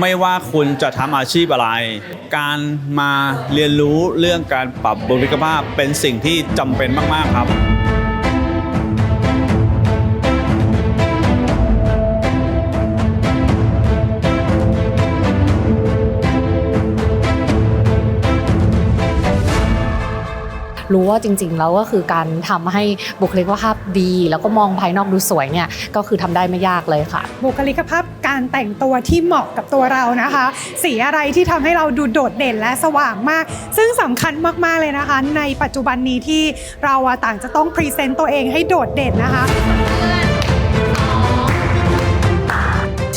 ไม่ว่าคุณจะทำอาชีพอะไร การมาเรียนรู้เรื่องการปรับบุคลิกภาพเป็นสิ่งที่จำเป็นมาก ๆ ครับ รู้ว่าจริง ๆ แล้วก็คือการทำให้บุคลิกภาพดี แล้วก็มองภายนอกดูสวยเนี่ยก็คือทำได้ไม่ยากเลยค่ะ บุคลิกภาพการแต่งตัวที่เหมาะกับตัวเรานะคะ สีอะไรที่ทำให้เราดูโดดเด่นและสว่างมาก ซึ่งสำคัญมากๆเลยนะคะ ในปัจจุบันนี้ที่เราต่างจะต้องพรีเซนต์ตัวเองให้โดดเด่นนะคะ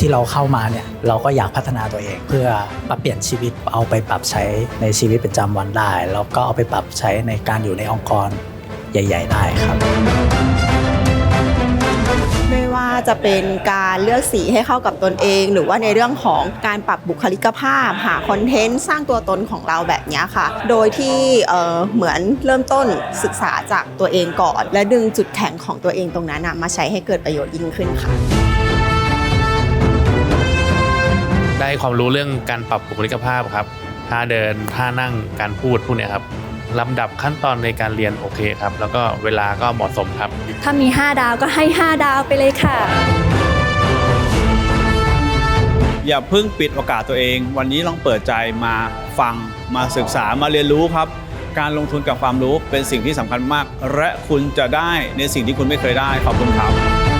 ที่เราเข้ามาเนี่ยเราก็อยากพัฒนาตัวเอง เพื่อปรับเปลี่ยนชีวิตเอาไปปรับใช้ในชีวิตประจำวันได้ แล้วก็เอาไปปรับใช้ในการอยู่ในองค์กรใหญ่ ๆ ได้ครับไม่ว่าจะเป็นการเลือกสีให้เข้ากับตนเอง หรือว่าในเรื่องของการปรับบุคลิกภาพ หาคอนเทนต์สร้างตัวตนของเราแบบนี้ค่ะ โดยที่เเหมือนเริ่มต้นศึกษาจากตัวเองก่อน และดึงจุดแข็งของตัวเองตรงนั้นมาใช้ให้เกิดประโยชน์ยิ่งขึ้นค่ะ ได้ความรู้เรื่องการปรับบุคลิกภาพครับท่าเดินท่านั่งการพูดพวกเนี้ยครับลำดับขั้นตอนในการเรียนโอเคครับ แล้วก็เวลาก็เหมาะสมครับ ถ้ามี 5 ดาวก็ให้ 5 ดาวไปเลยค่ะ อย่าเพิ่งปิดโอกาสตัวเอง วันนี้ลองเปิดใจมาฟังมาศึกษามาเรียนรู้ครับ การลงทุนกับความรู้เป็นสิ่งที่สำคัญมาก และคุณจะได้ในสิ่งที่คุณไม่เคยได้ขอบคุณครับ